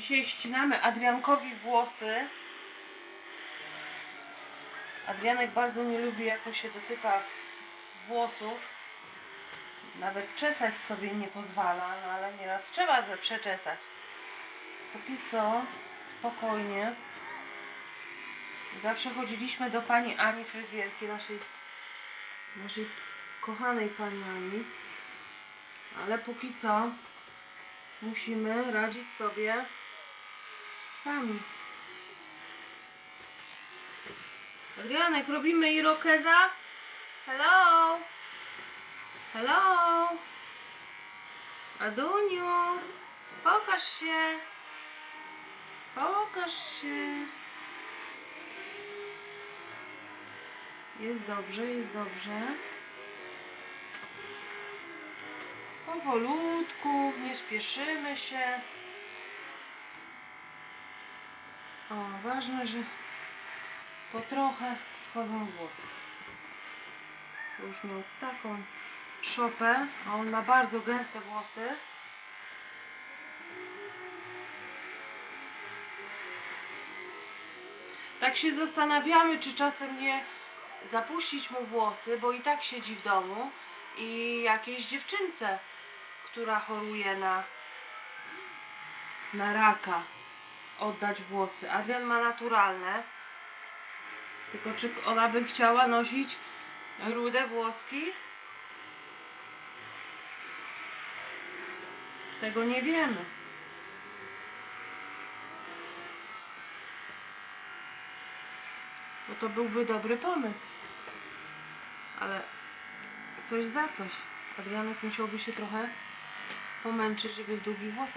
Dzisiaj ścinamy Adriankowi włosy. Adrianek bardzo nie lubi, jak się dotyka włosów. Nawet czesać sobie nie pozwala, no ale nieraz trzeba ze przeczesać. Póki co, spokojnie. Zawsze chodziliśmy do pani Ani fryzjerki, naszej, naszej kochanej pani Ani. Ale póki co musimy radzić sobie sami. Adrianek, robimy irokeza? Hello? Hello? Aduniu, pokaż się. Pokaż się. Jest dobrze, jest dobrze. Powolutku, nie śpieszymy się. O, ważne, że po trochę schodzą włosy. Już miał taką szopę, a on ma bardzo gęste włosy. Tak się zastanawiamy, czy czasem nie zapuścić mu włosy, bo i tak siedzi w domu i jakiejś dziewczynce, która choruje na, na raka, oddać włosy. Adrian ma naturalne, tylko czy ona by chciała nosić rude włoski? Tego nie wiemy. Bo to byłby dobry pomysł. Ale coś za coś. Adrianek musiałby się trochę pomęczyć, żeby w długich włosach